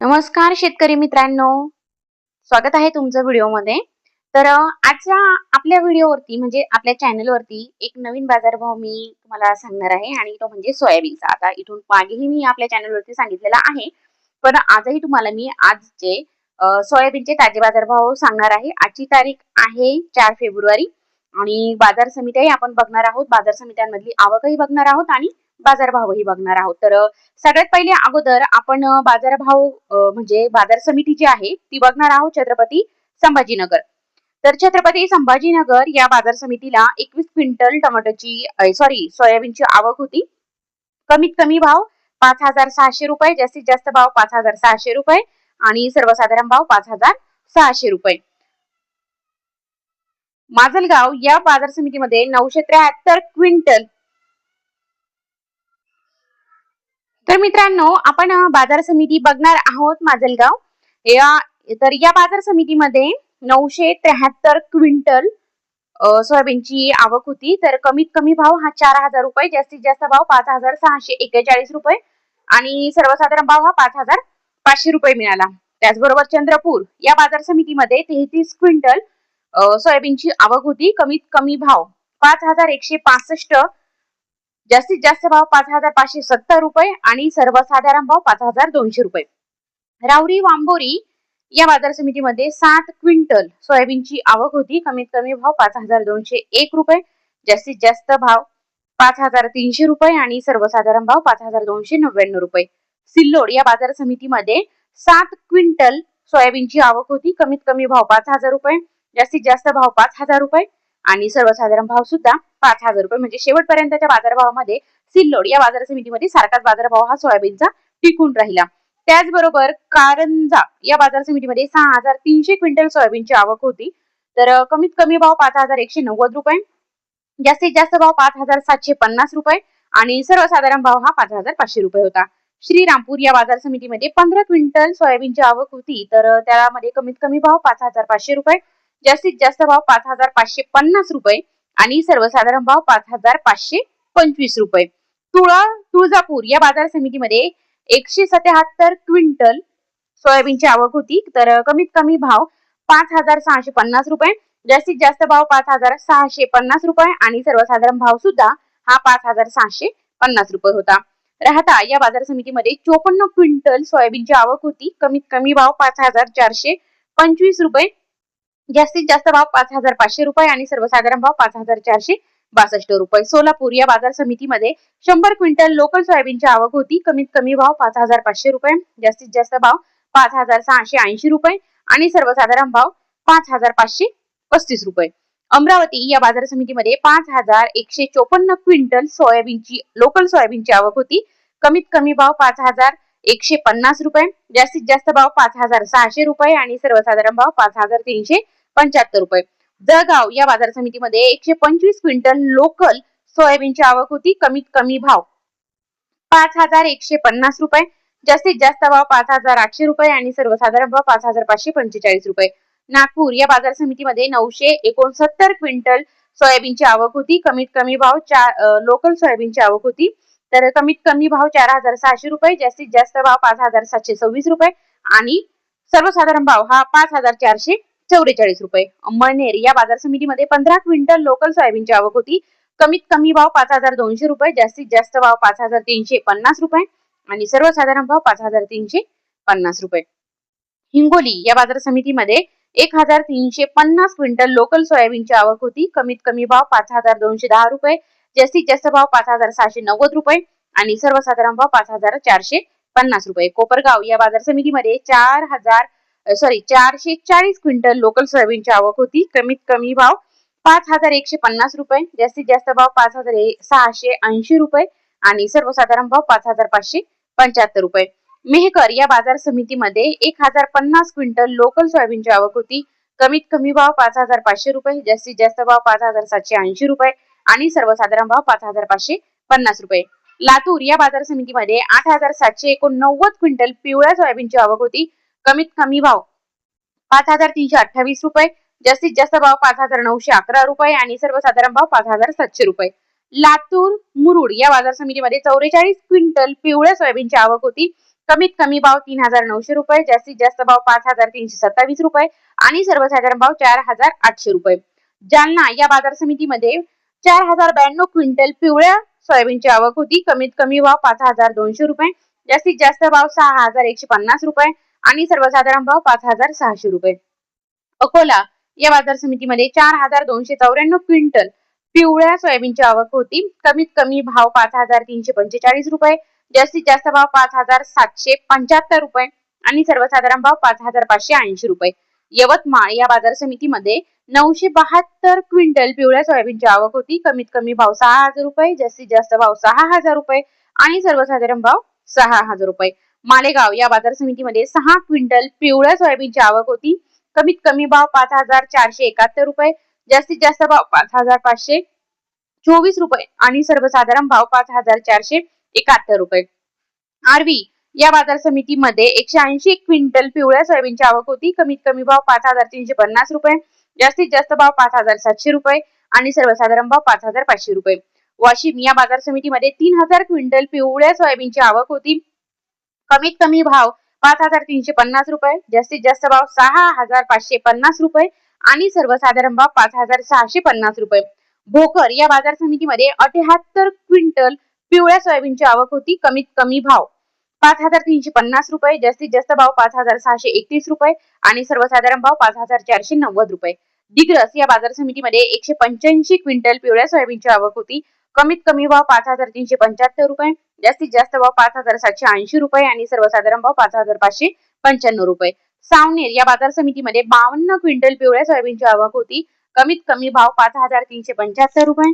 नमस्कार शेतकरी मित्रांनो. स्वागत आहे तुमचं व्हिडिओमध्ये. तर आजच्या आपल्या व्हिडिओवरती म्हणजे आपल्या चॅनलवरती एक नवीन बाजारभाव मी तुम्हाला सांगणार आहे आणि तो म्हणजे सोयाबीनचा. आता इथून मागेही मी आपल्या चॅनलवरती सांगितलेला आहे. पण आजही तुम्हाला मी आजचे सोयाबीनचे ताजे बाजारभाव सांगणार आहे. आजची तारीख आहे चार फेब्रुवारी आणि बाजार समित्याही आपण बघणार आहोत. बाजार समित्यांमधली आवकही बघणार आहोत आणि बाजारभावही बघणार आहोत. तर सगळ्यात पहिले अगोदर आपण बाजारभाव म्हणजे बाजार समिती जी आहे ती बघणार आहोत छत्रपती संभाजीनगर. तर छत्रपती संभाजीनगर या बाजार समितीला एकवीस क्विंटल टमाटोची सॉरी सोयाबीनची आवक होती. कमीत कमी भाव पाच हजार सहाशे रुपये जास्तीत जास्त भाव पाच हजार सहाशे रुपये आणि सर्वसाधारण भाव पाच हजार सहाशे रुपये. माजलगाव या बाजार समितीमध्ये नऊशे त्र्याहत्तर क्विंटल तर मित्रांनो आपण बाजार समिती बघणार आहोत माजलगाव. या तर या बाजार समितीमध्ये नऊशे त्र्याहत्तर क्विंटल सोयाबीनची आवक होती. तर कमीत कमी भाव हा चार हजार रुपये जास्तीत जास्त भाव पाच हजार सहाशे एक्केचाळीस रुपये आणि सर्वसाधारण भाव हा पाच हजार पाचशे रुपये मिळाला. त्याचबरोबर चंद्रपूर या बाजार समितीमध्ये तेहतीस क्विंटल सोयाबीनची आवक होती. कमीत कमी भाव पाच हजार एकशे पासष्ट जास्तीत जास्त भाव पाच हजार पाचशे सत्तर रुपये आणि सर्वसाधारण भाव पाच हजार दोनशे रुपये. रावरी वांबोरी या बाजार समितीमध्ये सात क्विंटल सोयाबीनची आवक होती. कमीत कमी भाव पाच हजार दोनशे एक रुपये जास्तीत जास्त भाव पाच हजार तीनशे रुपये आणि सर्वसाधारण भाव पाच हजार दोनशे नव्याण्णव रुपये. सिल्लोड या बाजार समितीमध्ये सात क्विंटल सोयाबीनची आवक होती. कमीत कमी भाव पाच हजार रुपये जास्तीत जास्त भाव पाच हजार रुपये आणि सर्वसाधारण भाव सुद्धा पाच हजार रुपये. म्हणजे शेवटपर्यंतच्या बाजारभावामध्ये सिल्लोड या बाजार समितीमध्ये सारखाच बाजारभाव हा सोयाबीनचा टिकून राहिला. त्याचबरोबर कारंजा या बाजार समितीमध्ये सहा हजार तीनशे क्विंटल सोयाबीनची आवक होती. तर कमीत कमी भाव पाच हजार एकशे नव्वद रुपये. जास्तीत जास्त भाव पाच हजार सातशे पन्नास रुपये. आणि सर्वसाधारण भाव हा पाच हजार पाचशे रुपये होता. श्रीरामपूर या बाजार समितीमध्ये पंधरा क्विंटल सोयाबीनची आवक होती. तर त्यामध्ये कमीत कमी भाव पाच हजार पाचशे रुपये. जास्तीत जास्त भाव पाच हजार पाचशे पन्नास रुपये आणि सर्वसाधारण भाव पाच हजार पाचशे पंचवीस रुपये. तुळा तुळजापूर या बाजार समितीमध्ये एकशे सत्याहत्तर क्विंटल सोयाबीनची आवक होती. तर कमीत कमी भाव पाच हजार सहाशे पन्नास रुपये जास्तीत जास्त भाव पाच हजार सहाशे पन्नास रुपये आणि सर्वसाधारण भाव सुद्धा हा पाच हजार सहाशे पन्नास रुपये होता. राहता या बाजार समितीमध्ये चोपन्न क्विंटल सोयाबीनची आवक होती. कमीत कमी भाव पाच हजार चारशे पंचवीस रुपये जास्तीत जास्त भाव पाच हजार पाचशे रुपये आणि सर्वसाधारण भाव पाच हजार चारशे बासष्ट रुपये. सोलापूर या बाजार समितीमध्ये शंभर क्विंटल लोकल सोयाबीनची आवक होती. कमीत कमी भाव पाच हजार पाचशे रुपये जास्तीत जास्त भाव पाच हजार सहाशे ऐंशी रुपये आणि सर्वसाधारण भाव पाच हजार पाचशे पस्तीस रुपये. अमरावती या बाजार समितीमध्ये पाच हजार एकशे चोपन्न क्विंटल सोयाबीनची लोकल सोयाबीनची आवक होती. कमीत कमी भाव पाच हजार एकशे पन्नास रुपये जास्तीत जास्त भाव पाच हजार सहाशे रुपये आणि सर्वसाधारण भाव पाच हजार तीनशे पंच्याहत्तर रुपये. जळगाव या बाजार समितीमध्ये एकशे पंचवीस क्विंटल लोकल सोयाबीनची आवक होती. कमीत कमी भाव पाच हजार एकशे पन्नास रुपये. जास्तीत जास्त भाव पाच हजार आठशे रुपये आणि सर्वसाधारण भाव पाच हजार पाचशे पंचेचाळीस रुपये. नागपूर या बाजार समितीमध्ये नऊशे एकोणसत्तर क्विंटल सोयाबीनची आवक होती. कमीत कमी भाव चार लोकल सोयाबीनची आवक होती. तर कमीत कमी भाव चार हजार सहाशे रुपये जास्तीत जास्त भाव पाच हजार सातशे सव्वीस रुपये आणि सर्वसाधारण भाव हा पाच हजार चारशे चौवेचाळीस रुपये. अंमळनेर या बाजार समितीमध्ये पंधरा क्विंटल लोकल सोयाबीनची आवक होती. कमीत कमी भाव पाच हजार दोनशे रुपये जास्तीत जास्त भाव पाच हजार तीनशे पन्नास रुपये आणि सर्वसाधारण भाव पाच हजार तीनशे पन्नास रुपये. हिंगोली या बाजार समितीमध्ये एक हजार तीनशे पन्नास क्विंटल लोकल सोयाबीनची आवक होती. कमीत कमी भाव पाच हजार दोनशे दहा रुपये जास्तीत जास्त भाव पाच हजार सहाशे नव्वद रुपये आणि सर्वसाधारण भाव पाच हजार चारशे पन्नास रुपये. कोपरगाव या बाजार समितीमध्ये चार हजार सॉरी चारशे चाळीस क्विंटल लोकल सोयाबीनची आवक होती. कमीत कमी भाव पाच हजार एकशे पन्नास रुपये जास्तीत जास्त भाव पाच हजार सहाशे ऐंशी रुपये आणि सर्वसाधारण भाव पाच हजार पाचशे पंच्याहत्तर रुपये. मेहकर या बाजार समितीमध्ये एक हजार पन्नास क्विंटल लोकल सोयाबीनची आवक होती. कमीत कमी भाव पाच हजार पाचशे रुपये जास्तीत जास्त भाव पाच हजार सातशे ऐंशी रुपये आणि सर्वसाधारण भाव पाच हजार पाचशे पन्नास रुपये. लातूर या बाजार समितीमध्ये आठ हजार सातशे एकोणनव्वद क्विंटल पिवळ्या सोयाबीनची आवक होती. कमीत कमी भाव. पाच हजार तीनशे अठ्ठावीस रुपये. जास्तीत जास्त भाव पाच हजार नऊशे अकरा रुपये आणि सर्वसाधारण भाव पाच हजार सातशे रुपये. लातूर मुरुड या बाजार समितीमध्ये चौवेचाळीस क्विंटल पिवळ्या सोयाबीनची आवक होती. कमीत कमी भाव तीन हजार नऊशे रुपये जास्तीत जास्त भाव पाच हजार तीनशे सत्तावीस रुपये आणि सर्वसाधारण भाव चार हजार आठशे रुपये. जालना या बाजार समितीमध्ये चार हजार ब्याण्णव क्विंटल पिवळ्या सोयाबीनची आवक होती. कमीत कमी भाव पाच हजार दोनशे रुपये. जास्तीत जास्त भाव सहा हजार एकशे पन्नास रुपये. आणि सर्वसाधारण भाव पाच हजार सहाशे रुपये. अकोला या बाजार समितीमध्ये चार हजार दोनशे चौऱ्याण्णव क्विंटल पिवळ्या सोयाबीनची आवक होती. कमीत कमी भाव पाच हजार तीनशे पंचेचाळीस रुपये जास्तीत जास्त भाव पाच हजार सातशे पंच्याहत्तर रुपये आणि सर्वसाधारण भाव पाच हजार पाचशे ऐंशी रुपये. यवतमाळ या बाजार समितीमध्ये नऊशे बहात्तर क्विंटल पिवळ्या सोयाबीनची आवक होती. कमीत कमी भाव सहा हजार रुपये जास्तीत जास्त भाव सहा हजार रुपये आणि सर्वसाधारण भाव सहा हजार रुपये. मालेगाव या बाजार समितीमध्ये सहा क्विंटल पिवळ्या सोयाबीनची आवक होती. कमीत कमी भाव पाच हजार चारशे एकाहत्तर रुपये जास्तीत जास्त भाव पाच हजार पाचशे चोवीस रुपये आणि सर्वसाधारण भाव पाच हजार चारशे एकाहत्तर रुपये. आरवी या बाजार समितीमध्ये एकशे ऐंशी क्विंटल पिवळ्या सोयाबीनची आवक होती. कमीत कमी भाव पाच हजार तीनशे पन्नास रुपये जास्तीत जास्त भाव पाच हजार सातशे रुपये आणि सर्वसाधारण भाव पाच हजार पाचशे रुपये. वाशिम या बाजार समितीमध्ये तीन हजार क्विंटल पिवळ्या सोयाबीनची आवक होती. कमीत कमी भाव पाच हजार तीनशे पन्नास रुपये जास्तीत जास्त भाव सहा हजार पाचशे पन्नास रुपये आणि सर्वसाधारण भाव पाच हजार सहाशे पन्नास रुपये. भोकर या बाजार समितीमध्ये अठ्याहत्तर क्विंटल पिवळ्या सोयाबीनची आवक होती कमीत कमी भाव पाच हजार तीनशे पन्नास रुपये जास्तीत जास्त भाव पाच हजार सहाशे एकतीस रुपये आणि सर्वसाधारण भाव पाच हजार चारशे नव्वद रुपये. दिग्रस या बाजार समितीमध्ये एकशे पंच्याऐंशी क्विंटल पिवळ्या सोयाबीनची आवक होती कमीत कमी भाव पाच हजार तीनशे पंच्याहत्तर रुपये जास्तीत जास्त भाव पाच हजार सातशे ऐंशी रुपये आणि सर्वसाधारण भाव पाच हजार पाचशे पंच्याण्णव रुपये. सावनेर या बाजार समितीमध्ये बावन्न क्विंटल पिवळ्या सोयाबीनची आवक होती. कमीत कमी भाव पाच हजार तीनशे पंच्याहत्तर रुपये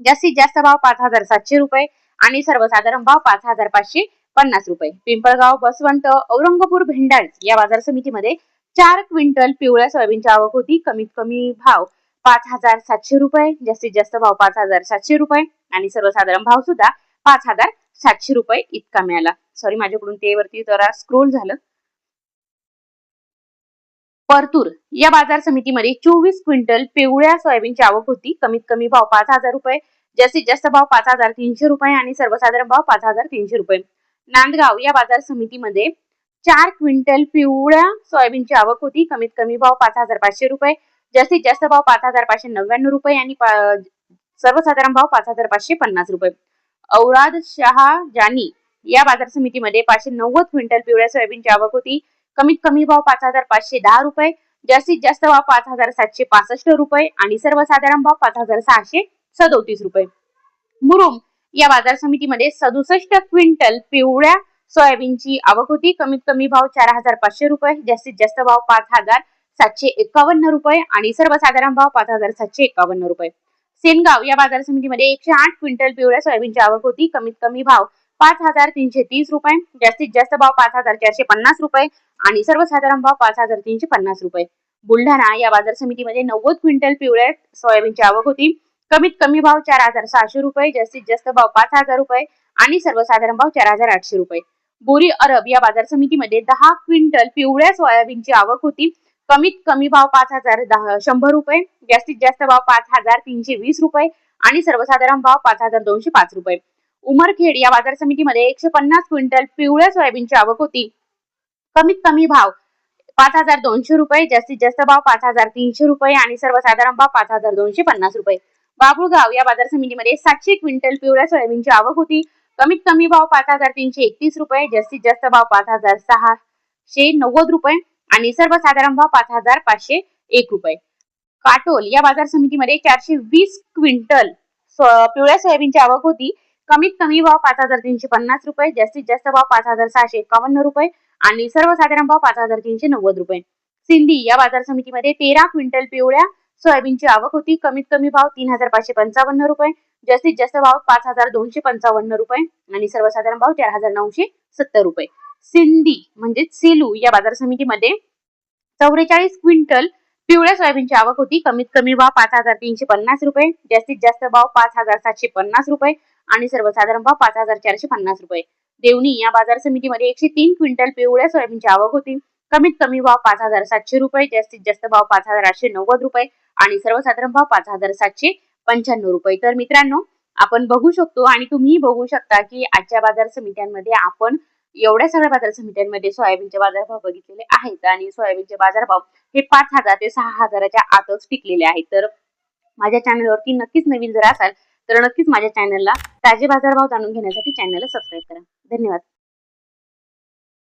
जास्तीत जास्त भाव पाच हजार सातशे रुपये आणि सर्वसाधारण भाव पाच हजार पाचशे पन्नास रुपये. पिंपळगाव बसवंत औरंगापूर भेंडाळ या बाजार समितीमध्ये चार क्विंटल पिवळ्या सोयाबीनची आवक होती. कमीत कमी भाव पाच हजार सातशे रुपये जास्तीत जास्त भाव पाच हजार सातशे रुपये आणि सर्वसाधारण भाव सुद्धा पाच हजार सातशे रुपये इतका मिळाला. सॉरी माझ्याकडून ते वरती जरा स्क्रोल झालं. परतूर या बाजार समितीमध्ये चोवीस क्विंटल पिवळ्या सोयाबीनची आवक होती. कमीत कमी भाव पाच हजार रुपये जास्तीत जास्त भाव पाच हजार तीनशे रुपये आणि सर्वसाधारण भाव पाच हजार तीनशे रुपये. नांदगाव या बाजार समितीमध्ये चार क्विंटल पिवळ्या सोयाबीनची आवक होती. कमीत कमी भाव पाच हजार पाचशे रुपये जास्तीत जास्त भाव पाच हजार पाचशे नव्याण्णव रुपये आणि सर्वसाधारण भाव पाच हजार पाचशे पन्नास रुपये. औराद शहा जानी या बाजार समितीमध्ये पाचशे नव्वद क्विंटल पिवळ्या सोयाबीनची आवक होती. कमीत कमी भाव पाच हजार पाचशे दहा रुपये जास्तीत जास्त भाव पाच हजार सातशे पासष्ट रुपये आणि सर्वसाधारण भाव पाच हजार सहाशे सदोतीस रुपये. मुरुम या बाजार समितीमध्ये सदुसष्ट क्विंटल पिवळ्या सोयाबीनची आवक होती. कमीत कमी भाव चार हजार पाचशे रुपये जास्तीत जास्त भाव पाच हजार सातशे एकावन्न रुपये आणि सर्वसाधारण भाव पाच हजार सातशे एकावन्न रुपये. सेनगाव या बाजार समितीमध्ये एकशे आठ क्विंटल पिवळ्या सोयाबीनची आवक होती. कमीत कमी भाव पाच हजार तीनशे तीस रुपये जास्तीत जास्त भाव पाच हजार चारशे पन्नास रुपये आणि सर्वसाधारण भाव पाच हजार तीनशे पन्नास रुपये. बुलढाणा या बाजार समितीमध्ये नव्वद क्विंटल पिवळ्या सोयाबीनची आवक होती. कमीत कमी भाव चार हजार सहाशे रुपये जास्तीत जास्त भाव पाच हजार रुपये आणि सर्वसाधारण भाव चार हजार आठशे रुपये. बोरी अरब या बाजार समितीमध्ये दहा क्विंटल पिवळ्या सोयाबीनची आवक होती. कमीत कमी भाव पाच हजार दहा शंभर रुपये जास्तीत जास्त भाव पाच हजार तीनशे वीस रुपये आणि सर्वसाधारण भाव पाच हजार दोनशे पाच रुपये. उमरखेड या बाजार समितीमध्ये एकशे पन्नास क्विंटल पिवळ्या सोयाबीनची आवक होती. कमीत कमी भाव पाच हजार दोनशे रुपये जास्तीत जास्त भाव पाच हजार तीनशे रुपये आणि सर्वसाधारण भाव पाच हजार दोनशे पन्नास रुपये. बाबुळगाव या बाजार समितीमध्ये सातशे क्विंटल पिवळ्या सोयाबीनची आवक होती. कमीत कमी भाव पाच हजार तीनशे एकतीस रुपये जास्तीत जास्त भाव पाच हजार सहाशे नव्वद रुपये आणि सर्वसाधारण भाव पाच हजार पाचशे एक रुपये. काटोल या बाजार समितीमध्ये चारशे वीस क्विंटल पिवळ्या सोयाबीनची आवक होती. कमीत कमी भाव पाच हजार तीनशे पन्नास रुपये जास्तीत जास्त भाव पाच हजार सहाशे एकावन्न रुपये आणि सर्वसाधारण भाव पाच हजार तीनशे नव्वद रुपये. सिंधी या बाजार समितीमध्ये तेरा क्विंटल पिवळ्या सोयाबीनची आवक होती. कमीत कमी भाव तीन हजार पाचशे पंचावन्न रुपये जास्तीत जास्त भाव पाच हजार दोनशे पंचावन्न रुपये आणि सर्वसाधारण भाव चार हजार नऊशे सत्तर रुपये. सिंधी म्हणजे सिलू या बाजार समितीमध्ये चौवेचाळीस क्विंटल पिवळ्या सोयाबीनची आवक होती. कमीत कमी भाव पाच हजार तीनशे पन्नास रुपये जास्तीत जास्त भाव पाच हजार सातशे पन्नास रुपये आणि सर्वसाधारण भाव पाच हजार चारशे पन्नास रुपये. देवणी या बाजार समितीमध्ये एकशे तीन क्विंटल पिवळ्या सोयाबीनची आवक होती. कमीत कमी भाव पाच हजार सातशे रुपये जास्तीत जास्त भाव पाच हजार आठशे नव्वद रुपये आणि सर्वसाधारण भाव पाच हजार सातशे पंच्याण्णव रुपये. तर मित्रांनो आपण बघू शकतो आणि तुम्ही बघू शकता की आजच्या बाजार समित्यांमध्ये आपण एवढ्या सगळ्या बाजार समित्यांमध्ये सोयाबीनचे बाजारभाव बघितलेले आहेत आणि सोयाबीनचे बाजारभाव हे पाच हजार ते सहा हजाराच्या आतच टिकलेले आहेत. तर माझ्या चॅनलवरती नक्कीच नवीन जर असाल तर नक्कीच माझ्या चॅनलला ताजे बाजारभाव जाणून घेण्यासाठी चॅनलला सबस्क्राईब करा. धन्यवाद.